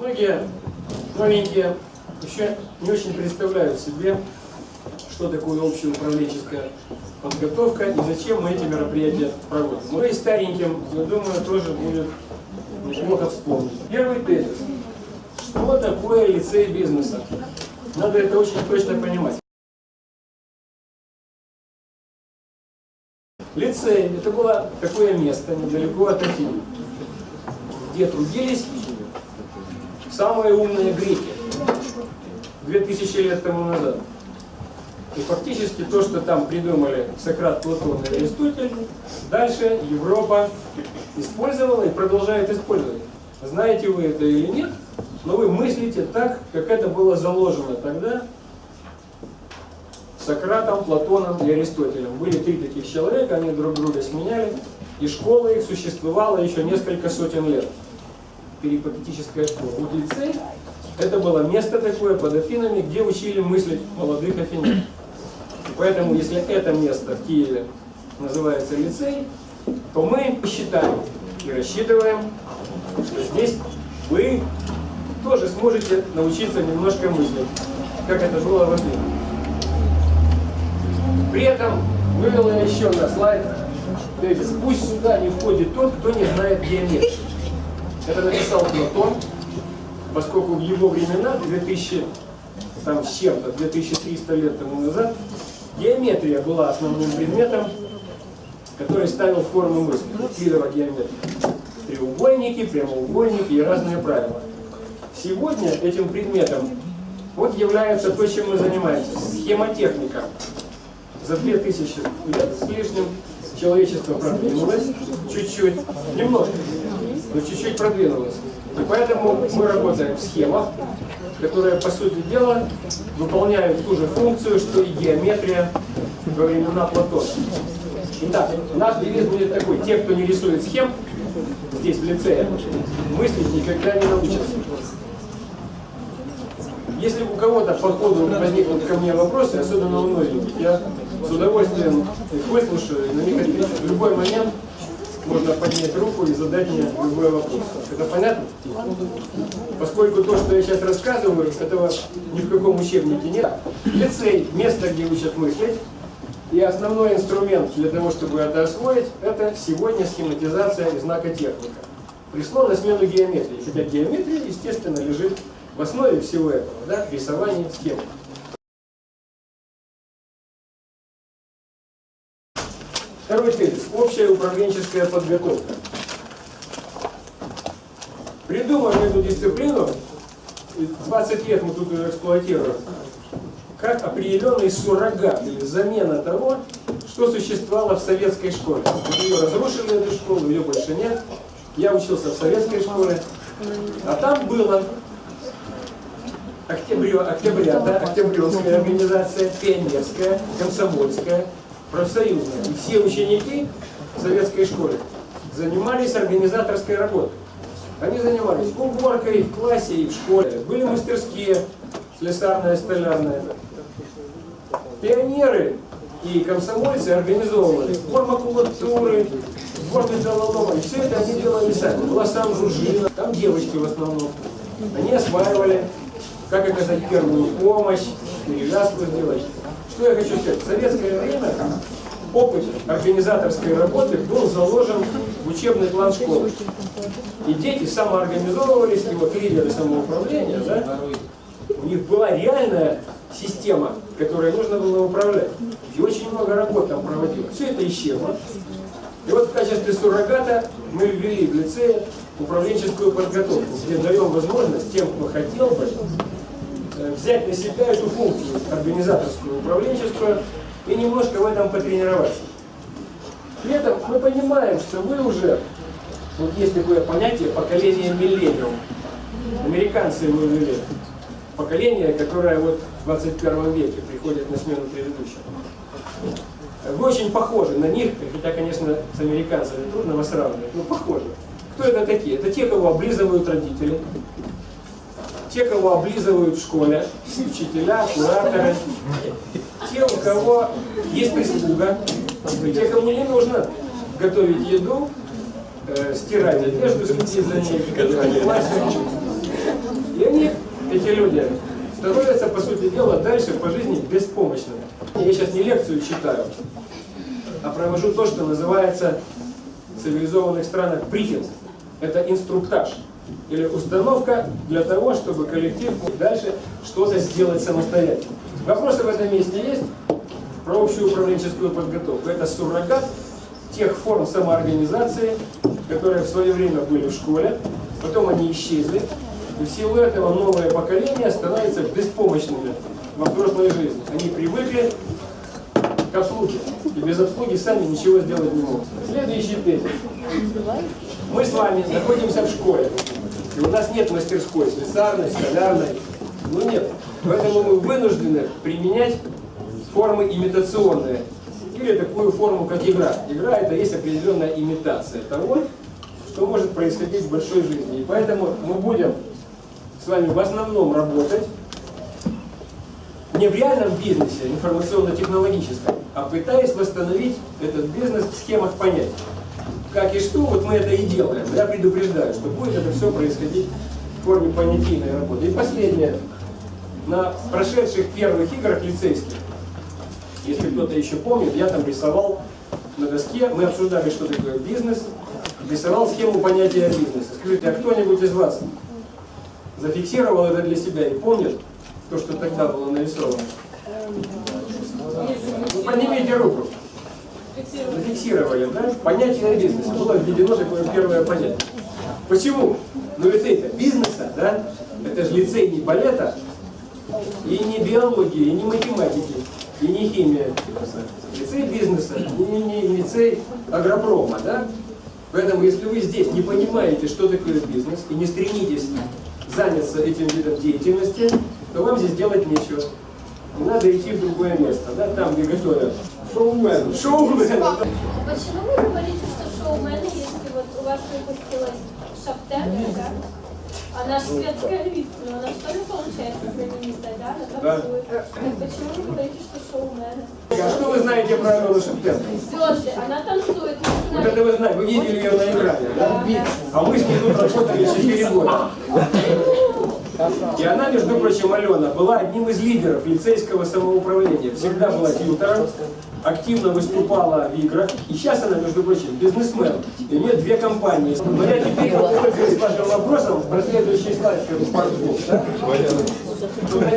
Многие маленькие еще не очень представляют себе, что такое общеуправленческая подготовка и зачем мы эти мероприятия проводим. Ну и стареньким, я думаю, тоже будет неплохо вспомнить. Первый тезис. Что такое лицей бизнеса? Надо это очень точно понимать. Лицей – это было такое место недалеко от Афин, где трудились самые умные греки 2000 лет тому назад. И фактически то, что там придумали Сократ, Платон и Аристотель, дальше Европа использовала и продолжает использовать. Знаете вы это или нет, но вы мыслите так, как это было заложено тогда Сократом, Платоном и Аристотелем. Были три таких человека, они друг друга сменяли, и школа их существовала еще несколько сотен лет. Перипатетическая школа. Вот лицей – это было место такое под Афинами, где учили мыслить молодых афинян. Поэтому, если это место в Киеве называется лицей, то мы считаем и рассчитываем, что здесь вы тоже сможете научиться немножко мыслить, как это было в Афинах. При этом вывел я еще на слайд, видите, пусть сюда не входит тот, кто не знает геометрии. Это написал Платон, поскольку в его времена, 2000 там, с чем-то, 2300 лет тому назад, геометрия была основным предметом, который ставил форму мысли, геометрия. Треугольники, прямоугольники и разные правила. Сегодня этим предметом вот является то, чем мы занимаемся, схемотехника. За 2000 лет с лишним человечество продвинулось чуть-чуть, немножко, но чуть-чуть продвинулось. И поэтому мы работаем в схемах, которые, по сути дела, выполняют ту же функцию, что и геометрия во времена Платона. Итак, наш девиз будет такой, те, кто не рисует схем, здесь, в лицее, мыслить никогда не научатся. Если у кого-то по ходу возникнут ко мне вопросы, особенно у новеньких, я с удовольствием их выслушаю и на них отвечу. В любой момент можно поднять руку и задать мне любой вопрос. Это понятно? Поскольку то, что я сейчас рассказываю, этого ни в каком учебнике нет. Лицей – место, где учат мыслить. И основной инструмент для того, чтобы это освоить, это сегодня схематизация и знакотехника. Пришло на смену геометрии. Хотя геометрия, естественно, лежит в основе всего этого, да, рисование схем. Общая управленческая подготовка. Придумали эту дисциплину, 20 лет мы тут ее эксплуатируем, как определенный суррогат или замена того, что существовало в советской школе. Ее разрушили, эту школу, ее больше нет. Я учился в советской школе. А там было октября, октябрята, октябренская организация, пионерская, комсомольская, профсоюзная. И все ученики в советской школе занимались организаторской работой. Они занимались уборкой в классе и в школе. Были мастерские, слесарная, столярная. Пионеры и комсомольцы организовывали сбор макулатуры, сбор металлолома. И все это они делали сами. Была сам дружина, там девочки в основном. Они осваивали, как оказать первую помощь, перевязку сделать. Что я хочу сказать? В советское время опыт организаторской работы был заложен в учебный план школы. И дети самоорганизовывались, и вот лидеры самоуправления, да, у них была реальная система, которой нужно было управлять. И очень много работ там проводилось. Все это исчезло. И вот в качестве суррогата мы ввели в лицее управленческую подготовку, где даем возможность тем, кто хотел бы, э, взять на себя эту функцию организаторскую, управленческую, и немножко в этом потренироваться. При этом мы понимаем, что вы уже, вот есть такое понятие поколение миллениум. Американцы его ввели. Поколение, которое вот в 21 веке приходит на смену предыдущему. Вы очень похожи на них, хотя, конечно, с американцами трудно вас сравнивать, но похожи. Кто это такие? Это те, кого облизывают родители, те, кого облизывают в школе, учителя, кураторы, те, у кого есть прислуга, и те, кому не нужно готовить еду, э, стирать одежду, следить за ней. И они, эти люди, становятся, по сути дела, дальше по жизни беспомощными. Я сейчас не лекцию читаю, а провожу то, что называется в цивилизованных странах брифинг. Это инструктаж или установка для того, чтобы коллектив мог дальше что-то сделать самостоятельно. Вопросы в этом месте есть? Про общую управленческую подготовку. Это суррогат тех форм самоорганизации, которые в свое время были в школе, потом они исчезли, и в силу этого новое поколение становится беспомощными во взрослой жизни. Они привыкли к обслуге, и без обслуги сами ничего сделать не могут. Следующий тезис. Мы с вами находимся в школе, и у нас нет мастерской, слесарной, столярной, ну нет. Поэтому мы вынуждены применять формы имитационные, или такую форму, как игра. Игра это есть определенная имитация того, что может происходить в большой жизни. И поэтому мы будем с вами в основном работать не в реальном бизнесе, информационно-технологическом, а пытаясь восстановить этот бизнес в схемах понятий. Как и что, вот мы это и делаем. Я предупреждаю, что будет это все происходить в форме понятийной работы. И последнее. На прошедших первых играх лицейских, если кто-то еще помнит, я там рисовал на доске, мы обсуждали, что такое бизнес, рисовал схему понятия бизнеса. Скажите, а кто-нибудь из вас зафиксировал это для себя и помнит то, что тогда было нарисовано? Ну, поднимите руку. Зафиксировали, да? Понятие бизнеса. Было введено такое первое понятие. Почему? Ну лицей-то бизнеса, да? Это же лицей не балета, и не биологии, и не математики, и не химия. Лицей бизнеса, и не, не лицей агропрома, да? Поэтому, если вы здесь не понимаете, что такое бизнес, и не стремитесь заняться этим видом деятельности, то вам здесь делать нечего. И надо идти в другое место, да, там, где готовят шоумен, шоумен. Почему вы говорите, что шоумены, если вот у вас выпустилась шаптенка, она же светская львица, но она что ли получается знаменитая, да? Она Да. танцует. Так почему вы говорите, что шоумены? А что вы знаете про Аллу Шептенко? Звезды, она танцует. Вот это вы знаете, вы видели ее на экране, да? А мы с ней тут работали 4 года. И она, между прочим, Алена, была одним из лидеров лицейского самоуправления. Всегда была тьютором, активно выступала в играх. И сейчас она, между прочим, бизнесмен. И у нее две компании. Но я теперь, пользуясь вашим вопросом, про следующий слайд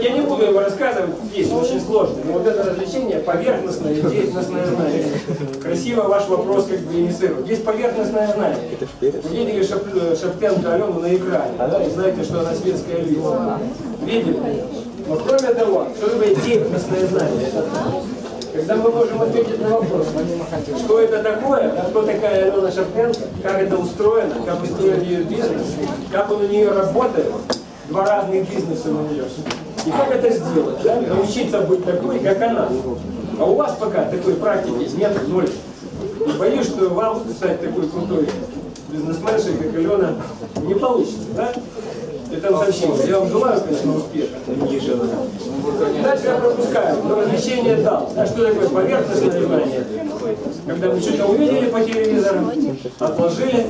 Я не буду его рассказывать, здесь очень сложно. Но вот это развлечение поверхностное, деятельностное знание. Красиво ваш вопрос как бы инициирует. Есть поверхностное знание. Вы видели Шап- Шаптенко Алену на экране, да, и знаете, что она светская лица. Видели? Но кроме того, что такое деятельностное знание? Когда мы можем ответить на вопрос, что это такое, а кто такая Алена Шапенко, как это устроено, как устроен ее бизнес, как он у нее работает, два разных бизнеса у нее. И как это сделать, да? научиться быть такой, как она. А у вас пока такой практики нет, ноль. И боюсь, что вам стать такой крутой бизнесменшей, как Алена, не получится, да? Это сообщение. Я вам желаю, конечно, успеха. Дальше я пропускаю. Но развлечение дал. А что такое поверхностное знание? Когда мы что-то увидели по телевизору, отложили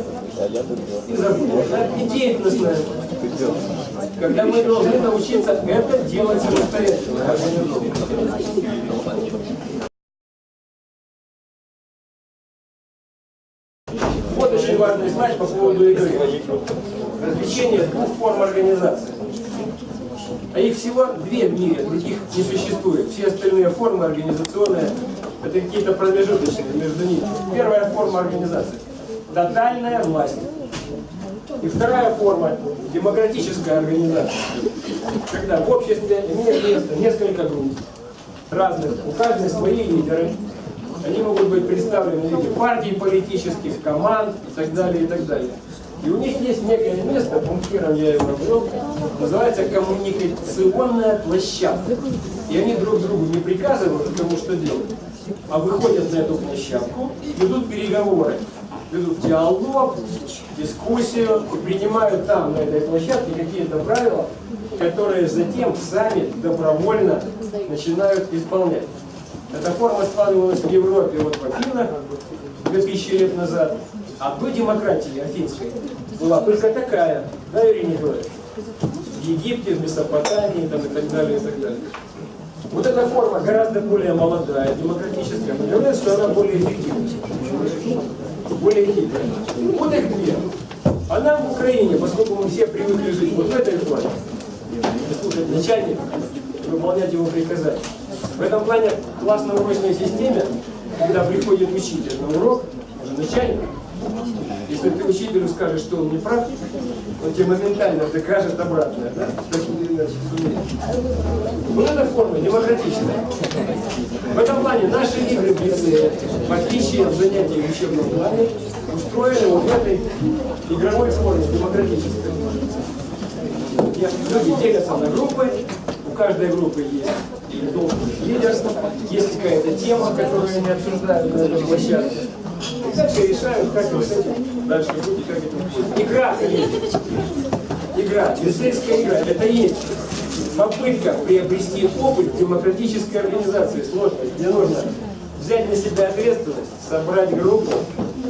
Да? И деятельностное. Когда мы должны научиться это делать самостоятельно. Вот очень важный слайд по поводу игры. Развлечение двух форм организации. А их всего две в мире, других не существует. Все остальные формы организационные, это какие-то промежуточные между ними. Первая форма организации – тотальная власть. И вторая форма – демократическая организация. Когда в обществе имеет место несколько групп разных, у каждой свои лидеры. Они могут быть представлены в виде партий политических, команд и так далее, и так далее. И у них есть некое место, пунктиром я его ввел, называется коммуникационная площадка. И они друг другу не приказывают, кому что делать, а выходят на эту площадку, ведут переговоры, ведут диалог, дискуссию принимают там, на этой площадке, какие-то правила, которые затем сами добровольно начинают исполнять. Эта форма складывалась в Европе, вот в Афинах, 2000 лет назад. А до демократии афинской была только такая, да, Ирина Николаевна? в Египте, в Месопотамии там, и так далее, и так далее. Вот эта форма гораздо более молодая, демократическая. Мы говорим, что она более эффективна, более хитрая. Вот их две. А нам в Украине, поскольку мы все привыкли жить вот в этой форме, слушать начальника, выполнять его приказания. В этом плане классно урочной системе, когда приходит учитель на урок, уже начальник, если ты учителю скажешь, что он не прав, он тебе моментально докажет обратное. Да? Так или иначе сумеет. Вот эта форма демократичная. В этом плане наши игры в лицее, в отличие от занятий в учебном плане, устроены вот в этой игровой форме, демократической. Люди делятся на группы, у каждой группы есть или должен быть лидер, есть какая-то тема, которую они обсуждают на этой площадке. И дальше решают, как вот этим дальше и как это будет. Игра. Игра, лицейская игра, это есть попытка приобрести опыт демократической организации сложной, где нужно взять на себя ответственность, собрать группу,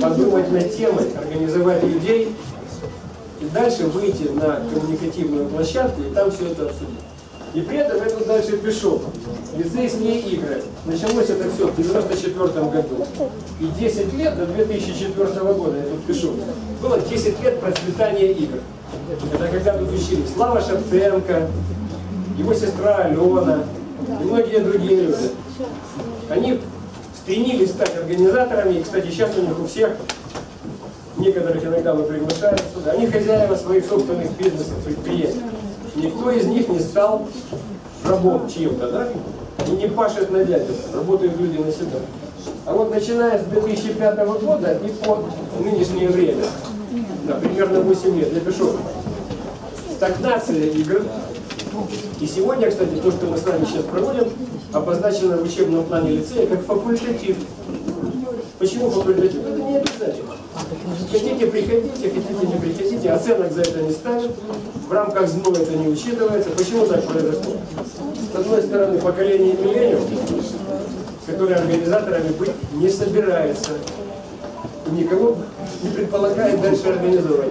подумать над темой, организовать людей и дальше выйти на коммуникативную площадку и там все это обсудить. И при этом тут дальше пишу. Лицейские игры. Началось это все в 94 году. И 10 лет до 2004 года, я тут пишу, было 10 лет процветания игр. Это когда тут учились Слава Шептенко, его сестра Алена и многие другие люди. Они стремились стать организаторами, и, кстати, сейчас у них у всех некоторых иногда мы приглашаем сюда, они хозяева своих собственных бизнесов, предприятий. Никто из них не стал рабом чьим-то, да? И не пашет на дядю, работают люди на себя. А вот начиная с 2005 года и по нынешнее время, да, примерно 8 лет, я пишу, стагнация игр. И сегодня, кстати, то, что мы с вами сейчас проводим, обозначено в учебном плане лицея как факультатив. Почему факультатив? Это не обязательно. Хотите, приходите, хотите, не приходите, оценок за это не ставят, в рамках ЗНО это не учитывается. Почему так произошло? С одной стороны, поколение миллениум, которое организаторами быть не собирается, никого не предполагает дальше организовать.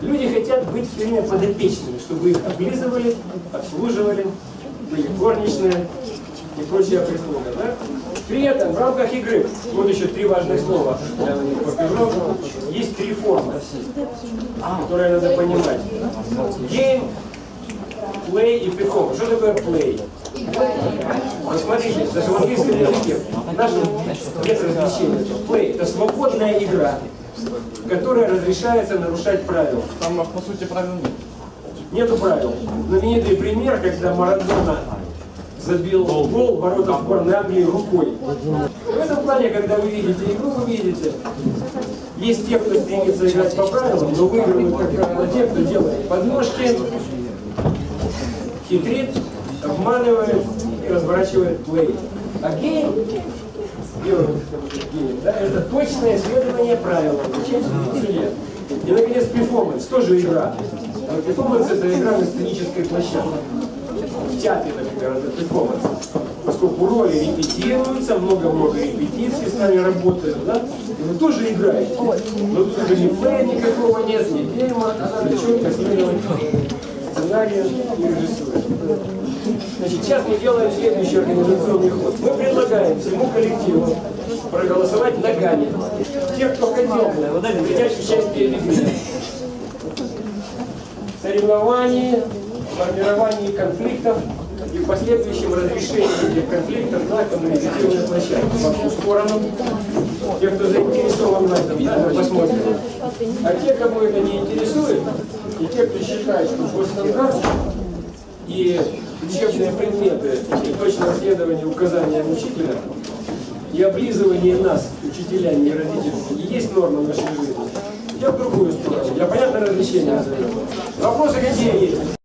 Люди хотят быть все время подопечными, чтобы их облизывали, обслуживали, были горничные и прочая прислуга. Да? При этом в рамках игры, вот еще три важных слова, я на них покажу, есть три формы, которые надо понимать. Game, play и perform. Что такое play? Вот смотрите, даже в английском языке наш без развлечения. Play – это свободная игра, которая разрешается нарушать правила. Там, по сути, правил нет. Нету правил. Знаменитый пример, когда Марадона забил гол ворота сборной Англии рукой. В этом плане, когда вы видите игру, вы видите, есть те, кто стремится играть по правилам, но выигрывают, как правило, те, кто делает подножки, хитрит, обманывает и разворачивает плей. А гейм, гейм, да, это точное исследование правил. Зачем лет? И, наконец, перформанс, тоже игра. Но перформанс – это игра на сценической площадке. В театре, например, это перформанс. Поскольку роли репетируются, много-много репетиций с нами работают, да? И вы тоже играете. Но тут уже ни плея никакого нет, ни гейма, а надо четко следовать сценарию и режиссуре. Значит, сейчас мы делаем следующий организационный ход. Мы предлагаем всему коллективу проголосовать ногами. Те, кто хотел бы принять участие в игре. Соревнований, формировании конфликтов и в последующем разрешении этих конфликтов на коммуникативной площадке. По ту сторону, те, кто заинтересован в этом, да, посмотрим. А те, кому это не интересует, и те, кто считает, что госстандарт и учебные предметы и точное следование указаниям учителя и облизывание нас, учителями и родителями, есть норма нашей жизни. Я в другую сторону. Я понятно различения назову. Вопросы какие есть?